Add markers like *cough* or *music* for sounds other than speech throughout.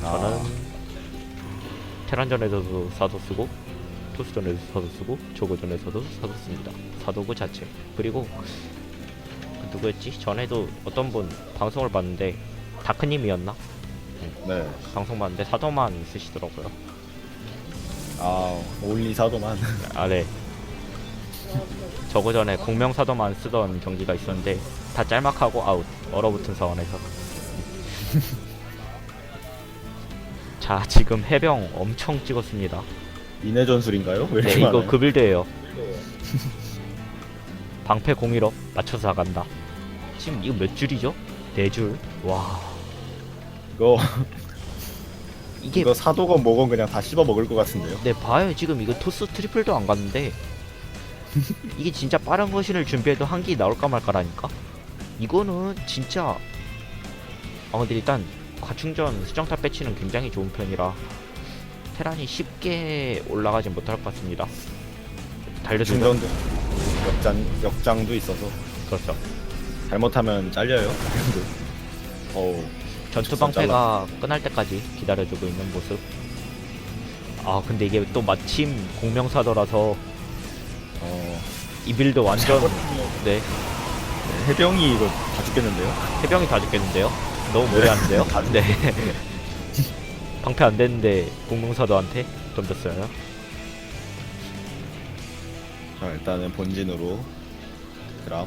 저는 아, 테란전에서도 사도 쓰고 토스전에서 사도 쓰고 조고전에서도 사도 씁니다. 사도구 자체 그리고 그 누구였지? 전에도 어떤 분 방송을 봤는데 다크님이었나? 네. 방송 봤는데 사도만 쓰시더라고요. 아, 올리 사도만. *laughs* 아 네. 저거 전에 공명 사도만 쓰던 경기가 있었는데 다 짤막하고 아웃 얼어붙은 상황에서. 자 지금 해병 엄청 찍었습니다. 인해 전술인가요? 왜 네 이렇게 이거 많아요? 그 빌드예요. *laughs* 방패 공일업 맞춰서 나간다. 지금 이거 몇 줄이죠? 네 줄. 와 이거 *laughs* 이게 이거 사도건 뭐건 그냥 다 씹어 먹을 것 같은데요. 네 봐요 지금 이거 토스 트리플도 안 갔는데 *laughs* 이게 진짜 빠른 거신을 준비해도 한기 나올까 말까라니까 이거는 진짜 아 근데 일단 과충전 수정탑 배치는 굉장히 좋은 편이라 테란이 쉽게 올라가진 못할 것 같습니다 달려주면 중전도 역장 역장도 있어서 그렇죠 잘못하면 잘려요. *laughs* 어우, 전투 방패가 끝날 때까지 기다려주고 있는 모습 아 근데 이게 또 마침 공명사더라서 어, 이 빌드 완전 네 해병이 이거 다 죽겠는데요. 해병이 다 죽겠는데요? 너무 무리하는데요? *laughs* 네. 방패 안 됐는데 공명사도한테 던졌어요. 자, 일단은 본진으로 드랍.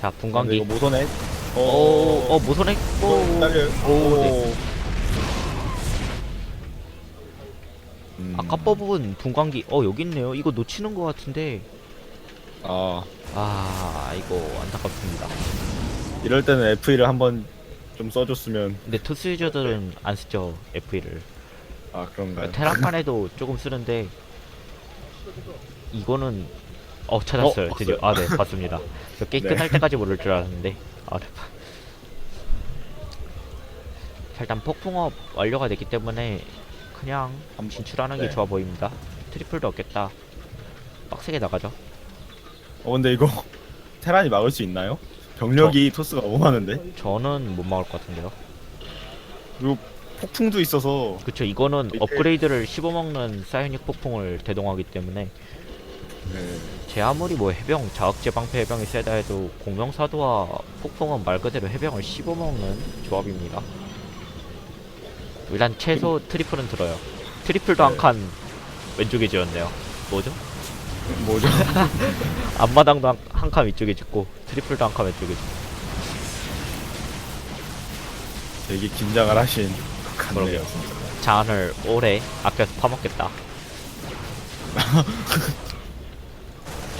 자, 근데 분광기. 이거 모선에 오, 어, 모선액. 오, 딸려요. 오, 네. 음, 아까 뽑은 분광기. 어, 여기 있네요. 이거 놓치는 것 같은데. 아 아, 이거 안타깝습니다. 이럴 때는 F1을 한번 좀 써줬으면 근데 토스 유저들은 안 쓰죠, F1을. 아 그런가요? 테란만 해도 조금 쓰는데, 이거는, 어, 찾았어요. 어, 드디어. 아, 네, 봤습니다. 저 *laughs* 게임 네. 끝날 때까지 모를 줄 알았는데. 아, 네. 자, 일단 폭풍업 완료가 됐기 때문에 그냥 한- 진출하는 네. 게 좋아 보입니다. 트리플도 없겠다. 빡세게 나가죠. 어 근데 이거 *laughs* 테란이 막을 수 있나요? 병력이 토스가 너무 많은데 저는 못 막을 것 같은데요. 그리고 폭풍도 있어서 그쵸, 이거는 밑에- 업그레이드를 씹어먹는 사이오닉 폭풍을 대동하기 때문에 네. 제 아무리 뭐 해병, 자극제 방패 해병이 세다 해도 공명사도와 폭풍은 말 그대로 해병을 씹어먹는 조합입니다. 일단 최소 트리플은 들어요. 트리플도 한 네. 칸 왼쪽에 지었네요. 뭐죠? 뭐죠? *laughs* 앞마당도 한칸 위쪽에 짓고 트리플도 한 칸 왼쪽에 짓고 되게 긴장을 하신 그러게요. 자안을 오래 아껴서 파먹겠다. *laughs*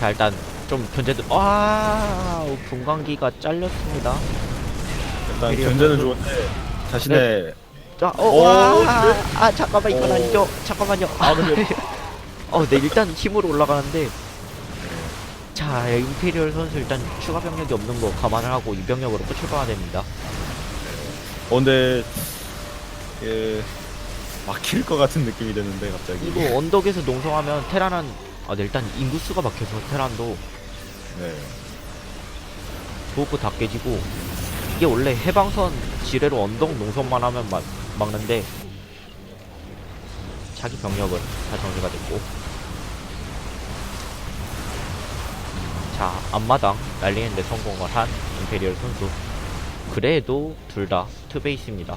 자 일단 좀 견제도 와 분광기가 잘렸습니다. 일단 견제는. 좋은데 자신의 자, 어, 오, 와, 네. 아 잠깐만 이건 오. 아니죠. 잠깐만요. 아, 근데- *laughs* 어, 네 일단 힘으로 올라가는데. 자, 임페리얼 선수 일단 추가 병력이 없는 거 감안을 하고 이 병력으로 끝을 봐야 됩니다. 어 근데 예, 막힐 것 같은 느낌이 드는데 갑자기 이거 언덕에서 농성하면 테란은 아, 네, 일단 인구수가 막혀서 테란도 네. 도구 다 깨지고 이게 원래 해방선 지뢰로 언덕 농성만 하면 막, 막는데 자기 병력은 다 정리가 됐고. 자 앞마당 날리는데 성공을 한 임페리얼 선수. 그래도 둘 다 투베이스입니다.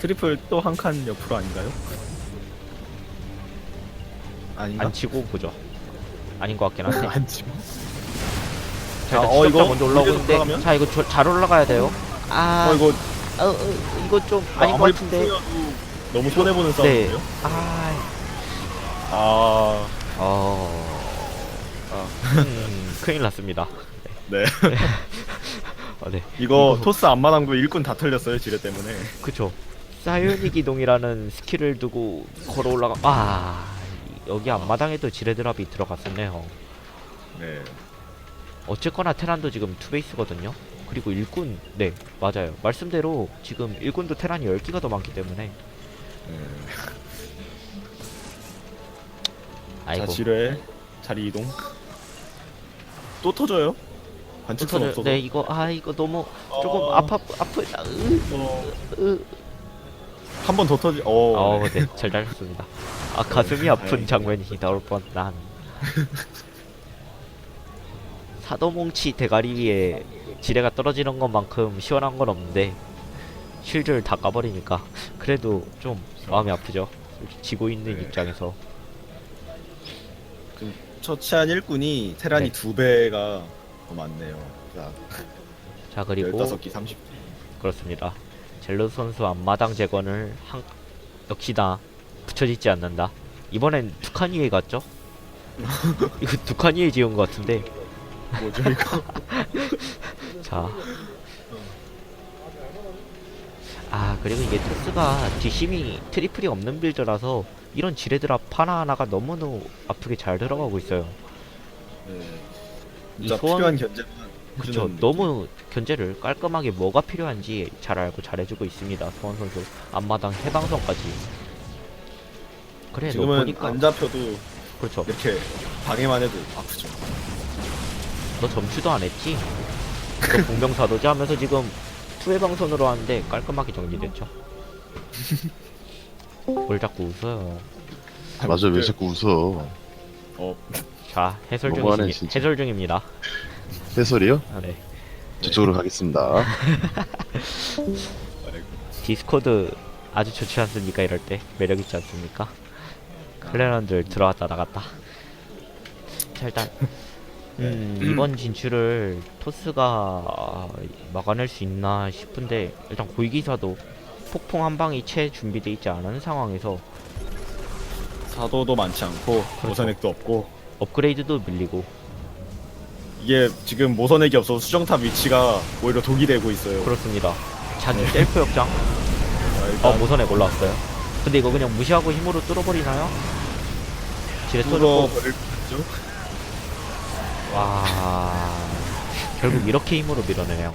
트리플 또 한 칸 옆으로 아닌가요? 아닌가? 안 치고 보죠. 아닌 것 같긴 한데. *laughs* 안 치고? 자, 아, 일단 어, 추적자 이거 먼저 올라가면? 자 이거 저- 잘 올라가야 돼요. 아 어 이거 어, 어, 이거 좀 아닌 것 아무리 같은데. 풀어도 너무 손해 보는 네. 싸움인데요? 아, 아, 어, 아, 음, *laughs* 큰일 났습니다. 네. 어, *laughs* 네, 이거 토스 앞마당도 일꾼 다 털렸어요 지뢰 때문에. 그쵸. 사이오닉 이동이라는 스킬을 두고 걸어 올라가. 아, 여기 앞마당에도 지뢰 드랍이 들어갔었네요. 네. 어쨌거나 테란도 지금 투베이스거든요. 그리고 일꾼, 네, 맞아요. 말씀대로 지금 일꾼도 테란이 10기가 더 많기 때문에. 네. 아이고. 자 지뢰 자리 이동. 또 터져요? 관측선 터져- 없어서. 네 이거 아 이거 너무 조금 어, 아파 아프다. 으, 어, 으. 한번 더 터지. 어. 어, 네, 잘 달렸습니다. 아, 가슴이 아픈 다행이다. 장면이 나올 뻔한. 사도뭉치 대가리 위에 지뢰가 떨어지는 것만큼 시원한 건 없는데 실드를 다 까버리니까 그래도 좀 마음이 아프죠. 지고 있는 네. 입장에서 처치한 일꾼이 테란이 네. 두 배가 더 많네요. 자, 자 그리고 15기 30. 그렇습니다. 젤로 선수 앞마당 재건을 한 역시나 붙여지지 않는다. 이번엔 두칸 위에 갔죠? *laughs* 이거 두칸 위에 지은 것 같은데 뭐죠 이거? *laughs* 자. 아, 그리고 이게 토스가 뒷심이 트리플이 없는 빌드라서 이런 지뢰드랍 하나하나가 너무너무 아프게 잘 들어가고 있어요. 네. 이 소원- 필요한 견제만. 그쵸. 해주는 너무 견제를 깔끔하게 뭐가 필요한지 잘 알고 잘해주고 있습니다. 소원 선수. 앞마당 해방선까지. 그래, 너 지금은 보니까. 안 잡혀도 그렇죠. 이렇게 방해만 해도 아프죠. 너 점수도 안 했지? 너 공병사도지 하면서 지금 투해방선으로 하는데 깔끔하게 정리됐죠. *laughs* 뭘 자꾸 웃어요. 맞아 왜 자꾸 웃어 어, 자, 해설 너무하네, 진짜. 해설 중입니다. 해설이요? 아, 네. 저쪽으로 가겠습니다 *laughs* 디스코드 아주 좋지 않습니까? 이럴 때 매력 있지 않습니까? 클레런들 들어왔다 나갔다. 자 일단 음, 이번 진출을 토스가 막아낼 수 있나 싶은데 일단 고위기사도 폭풍 한 방이 채 준비돼 있지 않은 상황에서 사도도 많지 않고 그렇죠. 모선액도 없고 업그레이드도 밀리고 이게 지금 모선액이 없어서 수정탑 위치가 오히려 독이 되고 있어요. 그렇습니다. 자기 셀프 역장 자, 어 일단 모선에 올라왔어요. 근데 이거 그냥 무시하고 힘으로 뚫어버리나요? 지뢰 뚫어 뚫고 버릴 거죠. 와 결국 이렇게 힘으로 밀어내네요.